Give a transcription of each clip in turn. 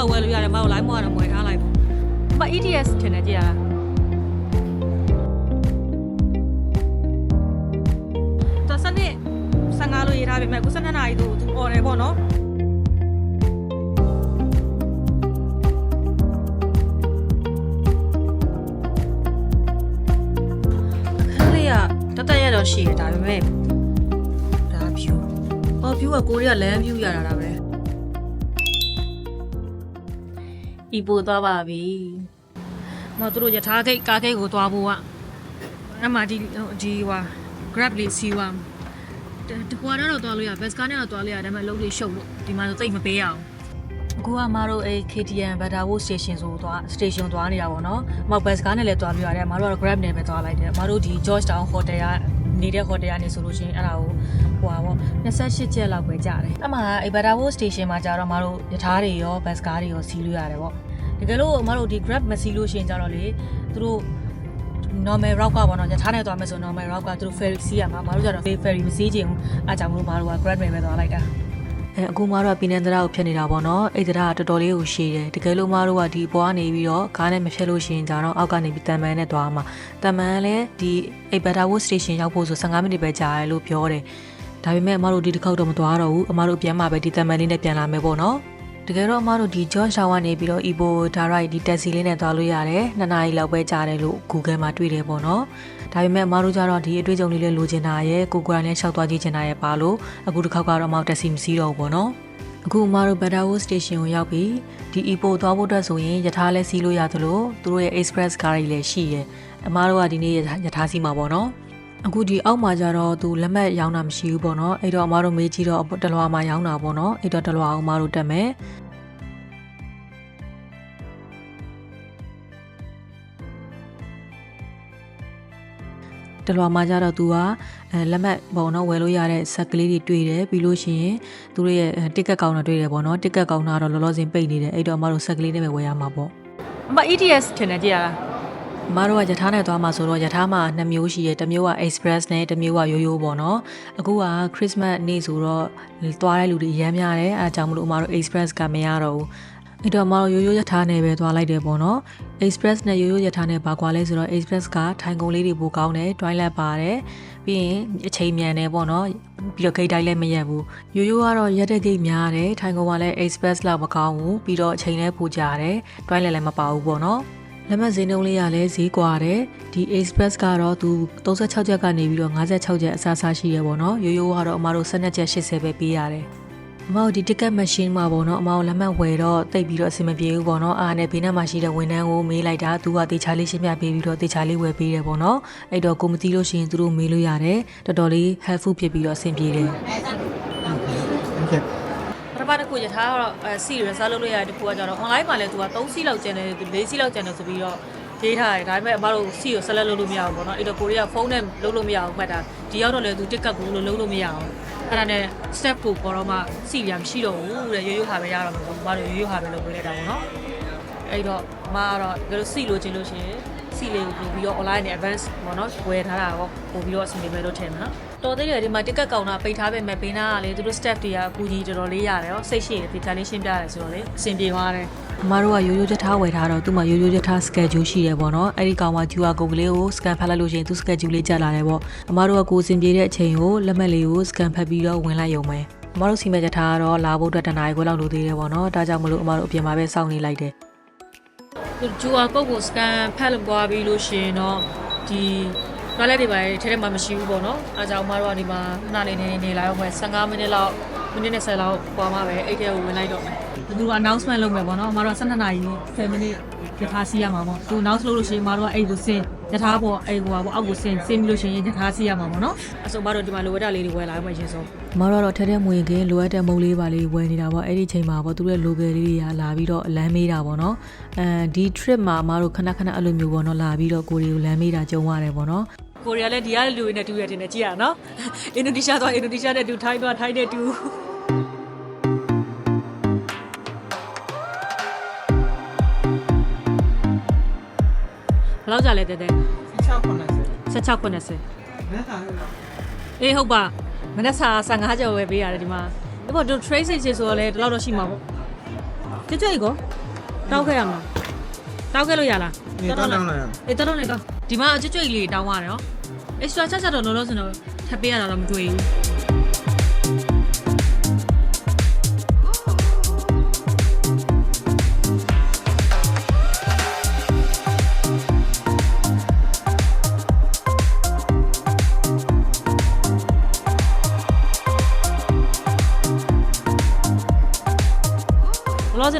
ကဝယ်လို့ရတယ်မဟုတ် line မောကတော့ဝယ်ထားလိုက်ပေါ့မ ETS ထင်တယ်ကြည့်ရတာတော့စနစ်15လို့ရေးထားပေမဲ့ခု12နာရီတို့သူ order ပေါ့နော်အခန်းလေးကတတ်တတ်ရတော့ရှိတယ်ဒါပေမဲ့ဒါ view အော် view ကကိုရီးယား land view ရတာဒါပဲ ဤပို့သွားပါပြီမတို့တို့ယထာဂိတ်ကားဂိတ်ကိုသွားဖို့ကအမှဒီဒီဟွာ grab လေးစီးဝါတကွာတော့သွားလို့ရ bus ကားနဲ့တော့သွားလို့ရဒါပေမဲ့အလုပ်လေးရှုပ်လို့ဒီမှာတော့တိတ်မပေးရအောင်အခုကမတို့အဲ KTM Badawo station ဆိုသွား station သွားနေတာပေါ့နော်။မဟုတ် bus ကားနဲ့လည်းသွားလို့ရတယ်။မတို့ကတော့ grab နဲ့ပဲသွားလိုက်တယ်။မတို့ဒီ Georgetown hotel က နေတဲ့ hotel ကနေဆိုလို့ရှိရင်အဲ့ဒါကိုဟိုပါပေါ့28ချက်လောက်ပဲကြာတယ်။အမှအဲ Badawo station မှာကြာတော့မတို့ယထာတွေရော bus ကားတွေရောစီးလို့ရတယ်ပေါ့။တကယ်လို့မတို့ဒီ grab မစီးလို့ရှိရင်ကြာတော့လေသူတို့ normal route ကပေါ့နော်ညထားနဲ့သွားမယ်ဆို normal route ကသူတို့ ferry စီးရမှာမတို့ကျတော့ ferry မစီးချင်ဘူးအားကြောင့်မလို့မတို့က grab နဲ့ပဲသွားလိုက်တာ အဲအခုမတို့ကပြည်နယ်တရားကိုဖြစ်နေတာပေါ့နော်အဲ့တရားကတော်တော်လေးကိုရှည်တယ်တကယ်လို့မတို့ကဒီပေါ်ကနေပြီးတော့ကားနဲ့မဖြစ်လို့ရှိရင်ကြတော့အောက်ကနေပြီးတန်မန်နဲ့သွားမှာတန်မန်လည်းဒီအိဘတာဝတ်စတေးရှင်းရောက်ဖို့ဆို15မိနစ်ပဲကြာတယ်လို့ပြောတယ်ဒါပေမဲ့အမတို့ဒီတစ်ခေါက်တော့မသွားတော့ဘူးအမတို့ပြန်มาပဲဒီတန်မန်လေးနဲ့ပြန်လာမယ်ပေါ့နော် တကယ်တော့အမတို့ဒီ George Town ကနေပြီးတော့ Ibo Direct ဒီ taxi လေးနဲ့သွားလို့ရတယ်။နှစ်နာရီလောက်ပဲကြာတယ်လို့ Google မှာတွေ့တယ်ပေါ့နော်။ဒါပေမဲ့အမတို့ကျတော့ဒီအတွေ့အကြုံလေးလေးလိုချင်တာရဲ့ကိုကိုယ်တိုင်လည်းရှောက်သွားကြည့်ချင်တာရဲ့ပါလို့အခုတစ်ခေါက်ကတော့အမတို့ taxi မစီးတော့ဘူးပေါ့နော်။အခုအမတို့ Badawo Station ကိုရောက်ပြီးဒီ Ipo သွားဖို့အတွက်ဆိုရင်ယထာလည်းစီးလို့ရသလိုသူတို့ရဲ့ Express ကားတွေလည်းရှိရဲ့။အမတို့ကဒီနေ့ယထာစီးမှာပေါ့နော်။ အခုဒီအောက်မှာကျတော့သူလက်မှတ်ရောင်းတာမရှိဘူးပေါ့နော်အဲ့တော့အမတို့မေးကြည့်တော့တလွာမှာရောင်းတာပေါ့နော်အဲ့တော့တလွာအောင်အမတို့တက်မယ်တလွာမှာကျတော့သူကအဲလက်မှတ်ပေါ့နော်ဝယ်လို့ရတဲ့ဆက်ကလေးတွေတွေ့တယ်ပြီးလို့ရှိရင်သူတို့ရဲ့တစ်ကတ်ကောင်တာတွေ့တယ်ပေါ့နော်တစ်ကတ်ကောင်တာတော့လောလောဆယ်ပိတ်နေတယ်အဲ့တော့အမတို့ဆက်ကလေးနဲ့ပဲဝယ်ရမှာပေါ့အမ ETS ထင်တယ်ကြည့်ရလား အမတို့ကယထာနဲ့သွားမှာဆိုတော့ယထာမှာနှစ်မျိုးရှိရယ်တစ်မျိုးက Express နဲ့တစ်မျိုးကရိုးရိုးပေါ့နော်အခုက Christmas နေ့ဆိုတော့သွားတဲ့လူတွေအများများတယ်အဲအကြောင်းမလို့အမတို့ Express ကမရတော့ဘူးအဲ့တော့မတော်ရိုးရိုးရထားနဲ့ပဲသွားလိုက်တယ်ပေါ့နော် Express နဲ့ရိုးရိုးရထားနဲ့ဘာကွာလဲဆိုတော့ Express ကထိုင်ကုန်လေးတွေပိုကောင်းတယ် toilet ပါတယ်ပြီးရင်အချိန်မြန်တယ်ပေါ့နော်ပြီးတော့ဂိတ်တိုင်းလည်းမရက်ဘူးရိုးရိုးကတော့ရက်တဲ့ဂိတ်များတယ်ထိုင်ကုန်ကလည်း Express လောက်မကောင်းဘူးပြီးတော့အချိန်လည်းပိုကြာတယ် toilet လည်းမပါဘူးပေါ့နော် လက်မှတ်ဈေးနှုန်းလေးရလဲဈေးကွာတယ်ဒီ Express ကတော့သူ36ချက်ကနေပြီးတော့56ချက်အစားစားရှိရပေါ့နော်ရိုးရိုးကတော့အမတို့12ချက်80ပဲပေးရတယ်အမတို့ဒီ ticket machine မှာပေါ့နော်အမတို့လက်မှတ်ဝယ်တော့တိတ်ပြီးတော့အဆင်မပြေဘူးပေါ့နော်အားနဲ့ဘေးနားမှာရှိတဲ့ဝန်ထမ်းကိုမေးလိုက်တာသူကတေချာလေးရှင်းပြပေးပြီးတော့တေချာလေးဝယ်ပေးတယ်ပေါ့နော်အဲ့တော့ကိုမသိလို့ရှိရင်သူတို့မေးလို့ရတယ်တော်တော်လေး helpful ဖြစ်ပြီးတော့အဆင်ပြေတယ် Okay. ပထ မတစ်ခုရထားတော့အဲစီရစားလုပ်လို့ရတယ်တစ်ခုကကျတော့ online မှာလည်းသူက3စီးလောက်ကျန်တယ်4စီးလောက်ကျန်တယ်ဆိုပြီးတော့ရေးထားတယ်ဒါပေမဲ့အမတို့စီကိုဆက်လက်လုပ်လို့မရဘူးပေါ့နော်အဲ့တော့ကိုရီးယားဖုန်းနဲ့လုပ်လို့မရဘူးမှတ်တာဒီရောက်တော့လေသူတစ်ကတ်ကိုလို့လုပ်လို့မရအောင်အဲ့ဒါနဲ့ step ကိုပေါ်တော့မှစီရမရှိတော့ဘူးတဲ့ရိုးရိုးဟာပဲရတော့မှာပေါ့အမတို့ရိုးရိုးဟာပဲလုပ်ပေးလိုက်တာပေါ့နော်အဲ့တော့အမကတော့ဒီလိုစီလို့ချင်းလို့ရှိရင် စီလေးကိုပို့ပြီးတော့ online နဲ့ advance ပေါ့နော်ဝယ်ထားတာတော့ပို့ပြီးတော့အဆင်ပြေမယ်လို့ထင်တယ်နော်တော်သေးတယ်ဒီမှာ ticket ကောင်တာပိတ်ထားပေမဲ့ဘေးနားကလေသူတို့ step တွေကအကူကြီးတော်တော်လေးရတယ်ရောစိတ်ရှိရဒီချာလေးရှင်းပြရတယ်ဆိုတော့လေအဆင်ပြေသွားတယ်အမတို့ကရိုးရိုးချက်ထားဝယ်ထားတော့သူ့မှာရိုးရိုးချက်ထား schedule ရှိတယ်ပေါ့နော်အဲ့ဒီကောင်က QR code ကလေးကို scan ဖတ်လိုက်လို့ရှိရင်သူ schedule လေးကြက်လာတယ်ပေါ့အမတို့ကကိုယ်စင်ပြေတဲ့အချိန်ကိုလက်မှတ်လေးကို scan ဖတ်ပြီးတော့ဝင်လိုက်ရုံပဲအမတို့စီမံချက်ထားကတော့လာဖို့အတွက်တနားရီခွဲလောက်လိုသေးတယ်ပေါ့နော်ဒါကြောင့်မလို့အမတို့အပြင်မှာပဲစောင့်နေလိုက်တယ် ဂျူအာကုတ်ကို scan ဖတ်လို့ပွားပြီးလို့ရှိရင်တော့ဒီ toilet တွေပါထဲထဲမှာမရှိဘူးပေါ့နော်အဲဒါကြောင့်မတို့ကဒီမှာခဏလေးနေနေလာတော့မယ်15မိနစ်လောက်မိနစ်နဲ့10လောက်ပွားမှပဲအိတ်ထဲကိုဝင်လိုက်တော့မယ်သူက announcement လုပ်မယ်ပေါ့နော်မတို့က12နာရီ10မိနစ်ယထာစီးရမှာပေါ့သူ announce လုပ်လို့ရှိရင်မတို့ကအဲ့ကိုစင် ယထာပေါ့အဲ့ကိုပေါ့အောက်ကိုစင်စင်ပြီးလို့ရှိရင်ယထာစီးရမှာပေါ့နော်အဆိုမတို့ဒီမှာလိုဝက်တာလေးတွေဝယ်လာမှရှင်ဆုံးမတို့ကတော့ထဲထဲမဝင်ခင်လိုအပ်တဲ့မုံလေးပါလေးဝယ်နေတာပေါ့အဲ့ဒီချိန်မှာပေါ့သူတို့ရဲ့ local လေးတွေကလာပြီးတော့လမ်းမေးတာပေါ့နော်အဲဒီ trip မှာမတို့ခဏခဏအဲ့လိုမျိုးပေါ့နော်လာပြီးတော့ကိုရီကိုလမ်းမေးတာကြုံရတယ်ပေါ့နော်ကိုရီးယားလည်းဒီကလူတွေနဲ့တူရတယ်နဲ့ကြည့်ရနော်အင်ဒိုနီးရှားသွားအင်ဒိုနီးရှားနဲ့တူထိုင်းသွားထိုင်းနဲ့တူ လောက်ကြလဲတဲတဲ16 90 16 90အေးဟုတ်ပါမနက်စာ15ကျော်ပဲပေးရတယ်ဒီမှာဒီပေါ်တို့ trace ချေဆိုတော့လဲဒီလောက်တော့ရှိမှာပေါ့ကြွကြွကိုတောက်ခဲ့ရမှာတောက်ခဲ့လို့ရလားတောက်တော့လားအေးတောက်တော့လည်းကောဒီမှာကြွကြွလေးတောင်းရတယ်နော် extra ချက်ချက်တော့လုံးလုံးစင်တော့ထပ်ပေးရတာတော့မတွေ့ဘူး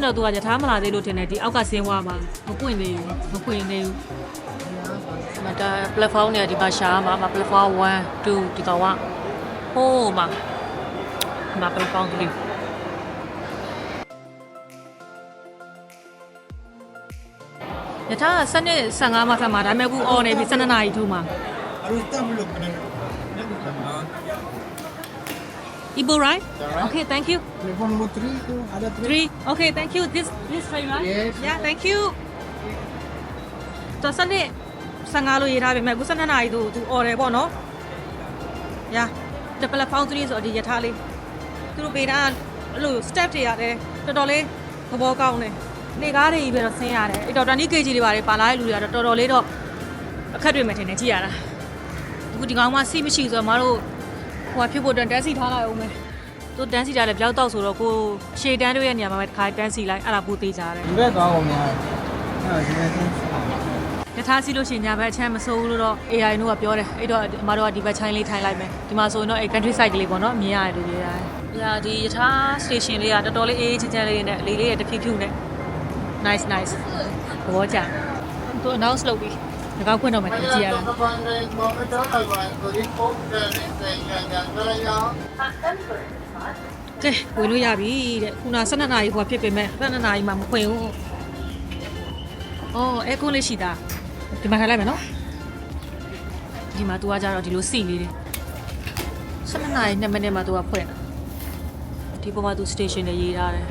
ဘလောစင်တော့သူကယထာမလာသေးလို့ထင်တယ်ဒီအောက်ကဆင်းသွားမှာမပွင့်သေးဘူးမပွင့်သေးဘူးမတာ platform เนี่ยဒီမှာရှာမှာမှာ platform 1 2ဒီကောင်ကဟိုးမှာမှာ platform 3ယထာစနစ်15မှာထွက်မှာဒါပေမဲ့အခု on နေပြီ12နာရီထိုးမှာ Ahorita me lo ponen. Ibo right Okay thank you Teléfono número 3, ada 3. 3 Okay thank you this this right right Yes. Yeah thank you တော့စနစ်15လို့ရေးထားပေမဲ့အခု12နာရီသူသူ order ပေါ့နော်။ Yeah တပလက်ဖောင်း3ဆိုတော့ဒီယထာလေးသူတို့ပေးတာအဲ့လို step တွေရတယ်တော်တော်လေးသဘောကောင်းတယ်။နေကားတွေကြီးပဲတော့ဆင်းရတယ်။အဲ့တော့ 20kg တွေပါတယ်ပါလာတဲ့လူတွေကတော့တော်တော်လေးတော့အခက်တွေမှထင်တယ်ကြည့်ရတာ။အခုဒီကောင်မှစီးမရှိဆိုတော့မတို့ ဟိုကဖြစ်ဖို့အတွက်တန်းစီထားလိုက်အောင်မယ်သူတန်းစီကြလဲဘလောက်တောက်ဆိုတော့ကိုရှေတန်းတို့ရဲ့နေရာမှာပဲတစ်ခါတန်းစီလိုက်အဲ့ဒါပိုသေးကြတယ်ဒီဘက်သွားကုန်များအဲ့ဒီဘက်ကထားစီလို့ရှိရင်ညာဘက်ချမ်းမစိုးဘူးလို့တော့ AI တို့ကပြောတယ်အဲ့တော့အမတို့ကဒီဘက်ချိုင်းလေးထိုင်လိုက်မယ်ဒီမှာဆိုရင်တော့အဲ့ country side လေးပေါ့နော်မြင်ရတယ်လို့ပြောရတယ်။ညာဒီယထာ station လေးကတော်တော်လေးအေးအေးချမ်းချမ်းလေးနဲ့လေးလေးရဲ့တဖြည်းဖြည်းနဲ့ nice nice ဘောကြ။သူ announce လုပ်ပြီး ငကောက်ခွင့်တော့မယ်ကြည့်ရလား။ကဲဝင်လို့ရပြီတဲ့ခုန12နာရီဟိုဖြစ်ပေမဲ့12နာရီမှမခွင့်ဘူး။အော်အဲကွန်လေးရှိတာဒီမှာထားလိုက်မယ်နော်။ဒီမှာ तू ကကြတော့ဒီလိုစီလေးတယ်။12နာရီ2မိနစ်မှ तू ကဖွင့်တာ။ဒီပေါ်မှာ तू station နဲ့ရေးထားတယ်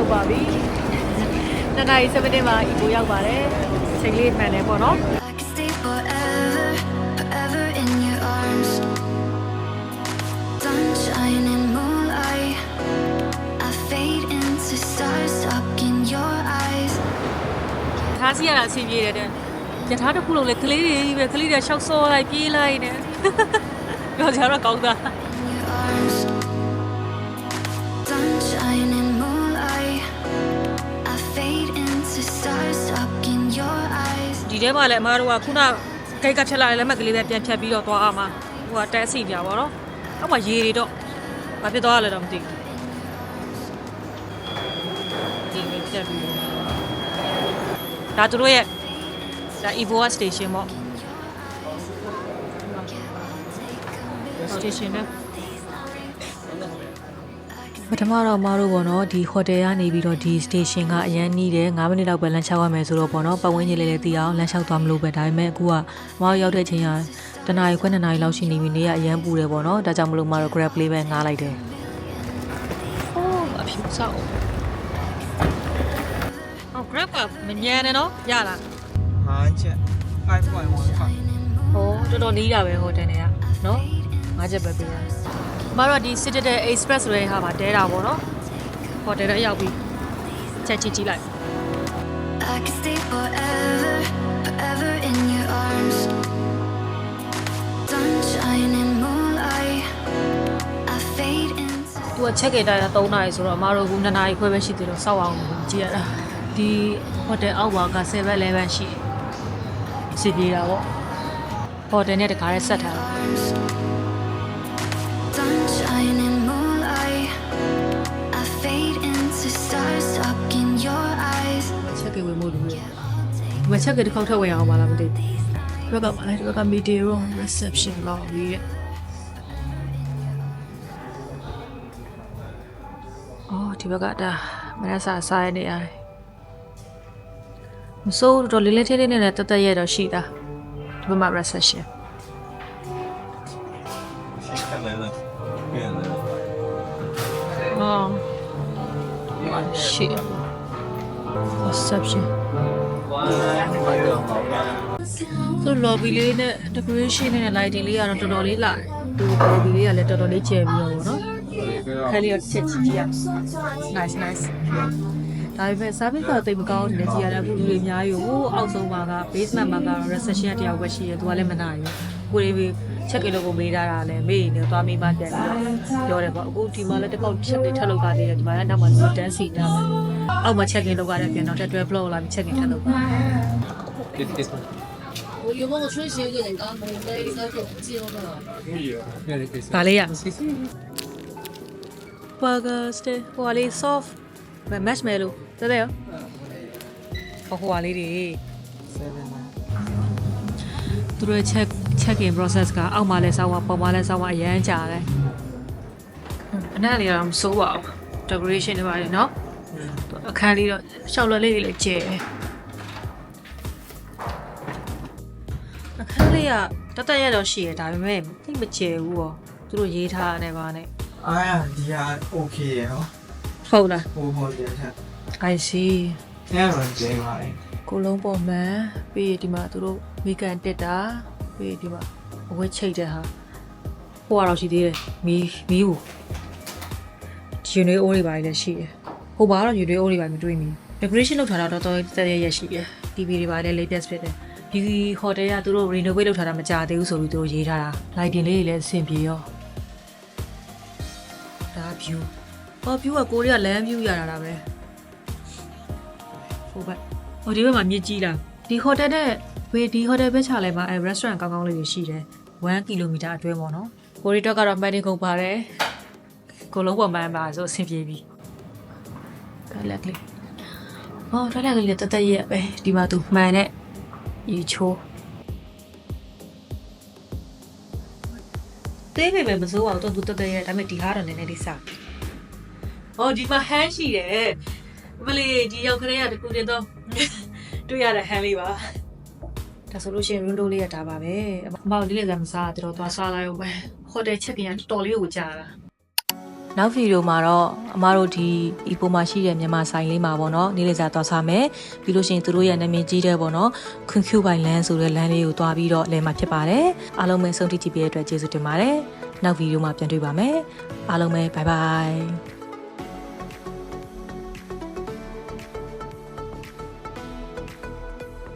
ရောက်ပါပြီ။နှစ်နာရီ7မိနစ်မှာအီကိုရောက်ပါတယ်။ချိန်လေးမှန်တယ်ပေါ့နော် I could stay forever, forever in your arms. Sunshine and moonlight, I fade into stars stuck in your eyes. ။ထားစီရတာအဆင်ပြေတယ်တဲ့။ယထာတစ်ခုလုံးလေကလေးတွေပဲကလေးတွေရှောက်စောလိုက်ပြေးလိုက်နေ။ပြောကြတော့ကောင်းတာ In your arms. Sunshine ထဲမှာလည်းအမားတို့ကခုနဂိတ်ကဖြတ်လာတဲ့လက်မှတ်ကလေးပဲပြန်ဖြတ်ပြီးတော့သွားအောင်မှာ။ဟိုကတက်စီပြပါတော့။အောက်မှာရေတွေတော့ဘာဖြစ်သွားရလဲတော့မသိဘူး။ဒီလိုဖြတ်ပြီးဒါသူတို့ရဲ့ဒါ Evo station ပေါ့။ station နဲ့ ပထမတော့မတို့ပေါ့နော်ဒီဟိုတယ်ကနေပြီးတော့ဒီ station ကအရန်နီးတယ်9မိနစ်လောက်ပဲလမ်းလျှောက်ရမယ်ဆိုတော့ပေါ့နော်ပတ်ဝန်းကျင်လေးလည်းသိအောင်လမ်းလျှောက်သွားမလို့ပဲဒါပေမဲ့အခုကမတို့ရောက်တဲ့အချိန်ကတနားရီခွဲနှစ်နာရီလောက်ရှိနေပြီနေရအရန်ပူတယ်ပေါ့နော်ဒါကြောင့်မလို့မတို့ grab လေးပဲငားလိုက်တယ်ဟိုးအဖြူဆောက်ဟော grab ကမညံနဲ့နော်ရလား好，这5.15。ဟိုတော်တော်နီးတာပဲဟိုတယ်နေကနော်ငါးချက်ပဲပေးရ မတို့ကဒီ Citadel Express ဆိုတဲ့ဟာမှာတဲတာပေါ့နော်ဟိုတယ်တော့ရောက်ပြီချက်ချစ်ကြည့်လိုက် I could stay forever, forever in your arms. Sunshine and moonlight, I fade into သူကချက်ကေတိုင်း3နာရီဆိုတော့အမတို့က2နာရီခွဲပဲရှိသေးတော့စောက်အောင်ကြည့်ရတာဒီဟိုတယ်အောက်ပါက7-11ရှိစီပြေးတာပေါ့ဟိုတယ်နဲ့တခါရဲဆက်ထားတာ မချက်ကတစ်ခေါက်ထပ်ဝင်အောင်ပါလားမသိဘူးဒီဘက်ကပါလဲဒီဘက်က media room reception lobby ရဲ့အော်ဒီဘက်ကဒါမနက်စာစားရနေရတယ်မစိုးတော့လေးလေးထိထိနဲ့တက်တက်ရဲတော့ရှိတာဒီဘက်မှာ reception 哦，是，reception。 ဆို lobby လေးနဲ့ decoration နဲ့ lighting လေးကတော့တော်တော်လေးလာတယ်ဒီ lobby လေးကလည်းတော်တော်လေးကျယ်ပြီးတော့ဗောနော်ခက်လေးတော့ချက်ချီကြီးရ nice nice ဒါပေမဲ့ service ကတော့တိတ်မကောင်းနေကြည့်ရတယ်အခုလူတွေအများကြီးဟိုအောက်ဆုံးမှာက basement မှာကတော့ reception တယောက်ပဲရှိတယ်သူကလည်းမနာဘူးကိုလေး ပြီး check in လို့ကိုမေးထားတာလည်းမေးနေသွားမိမှပြန်ပြီးပြောတယ်ပေါ့အခုဒီမှာလည်းတစ်ခေါက် check in ထပ်လုပ်တာလေးတယ်ဒီမှာလည်းနောက်မှလူတန်းစီတာအောက်မှာ check in လုပ်ရတယ်ပြန်တော့တက်တွဲ block လာပြီး check in ထပ်လုပ်ပါ 我有没有吹鞋给人家买的一个手机了？ ဒါလေးရ burger steak ဟိုကလေး soft marshmallow တဲ့တဲ့ရောဟိုဟိုကလေးတွေ ါ သူတို့ရဲ့ check check in process ကအောက်မှာလဲစောင်းပါပေါ်မှာလဲစောင်းပါအရန်ကြာတယ်အနက်လေးတော့မစိုးပါဘူး decoration တွေပါတယ်နော်အခန်းလေးတော့ရှောက်လွယ်လေးတွေလည်းကျယ်အခန်းလေးကတတရတော့ရှိရဒါပေမဲ့သိမကျယ်ဘူးရောသူတို့ရေးထားတယ်ပါနဲ့အာဒီဟာ okay ရောဟုတ်လားဟုတ်ဟုတ်ပြန်ချက် I see အဲ့တော့ကျယ်ပါတယ် ကိုလုံးပေါ်မှန်ပြီးရင်ဒီမှာသူတို့မိကန်တက်တာပြီးရင်ဒီမှာအဝဲချိတ်တဲ့ဟာဟိုကတော့ရှိသေးတယ်မီးမီးဘူးယူနေအိုးတွေပါလည်းရှိတယ်ဟိုဘာကတော့ယူနေအိုးတွေပါမတွေ့မိ decoration လုပ်ထားတာတော့တော်တော်ရရရှိတယ် TV တွေပါလည်း latest ဖြစ်တယ်ဒီ hotel ကသူတို့ renovate လုပ်ထားတာမကြသေးဘူးဆိုပြီးသူတို့ရေးထားတာ lighting လေးတွေလည်းအဆင်ပြေရောဒါ view ဟော view ကကိုရီးယား land view ရတာဒါပဲဟိုဘက် ဟိုဒီဘက်မှာမြစ်ကြီးလားဒီဟိုတယ်နဲ့ဝေဒီဟိုတယ်ဘက်ချလဲမှာအဲ restaurant ကောင်းကောင်းလေးတွေရှိတယ်1 km အတွင်းပေါ့နော်ကိုရီတော့ကတော့မှန်တင်ကုန်ပါတယ်ကိုလုံးပေါ်မှန်ပါဆိုအဆင်ပြေပြီကလက်ကလေးဟောတက်လက်ကလေးတသက်ရက်ပဲဒီမှာသူမှန်နဲ့ရီချိုးတေးပေပဲမစိုးအောင်တော့သူတက်တက်ရက်ဒါပေမဲ့ဒီဟာတော့နည်းနည်းလေးစားဟောဒီမှာဟန်းရှိတယ်မလေးဒီရောက်ခရဲရတကူတင်တော့ တွေ့ရတဲ့ဟန်လေးပါဒါဆိုလို့ရှိရင် window လေးရတာပါပဲအမောင်လေးလည်းမစားတော့သွားစားလိုက်အောင်ပဲဟိုတယ်ချက်ကင်ကတော်တော်လေးကိုကြာတာနောက်ဗီဒီယိုမှာတော့အမတို့ဒီအီပိုမှာရှိတဲ့မြန်မာဆိုင်လေးမှာပေါ့နော်နေလေစားသွားစားမယ်ပြီးလို့ရှိရင်သူတို့ရဲ့နာမည်ကြီးတဲ့ပေါ့နော်ခွန်ကျူပိုင်လန်းဆိုတဲ့လမ်းလေးကိုသွားပြီးတော့လဲမှာဖြစ်ပါတယ်အားလုံးပဲဆုံးဖြတ်ကြည့်ပေးတဲ့အတွက်ကျေးဇူးတင်ပါတယ်နောက်ဗီဒီယိုမှာပြန်တွေ့ပါမယ်အားလုံးပဲဘိုင်ဘိုင်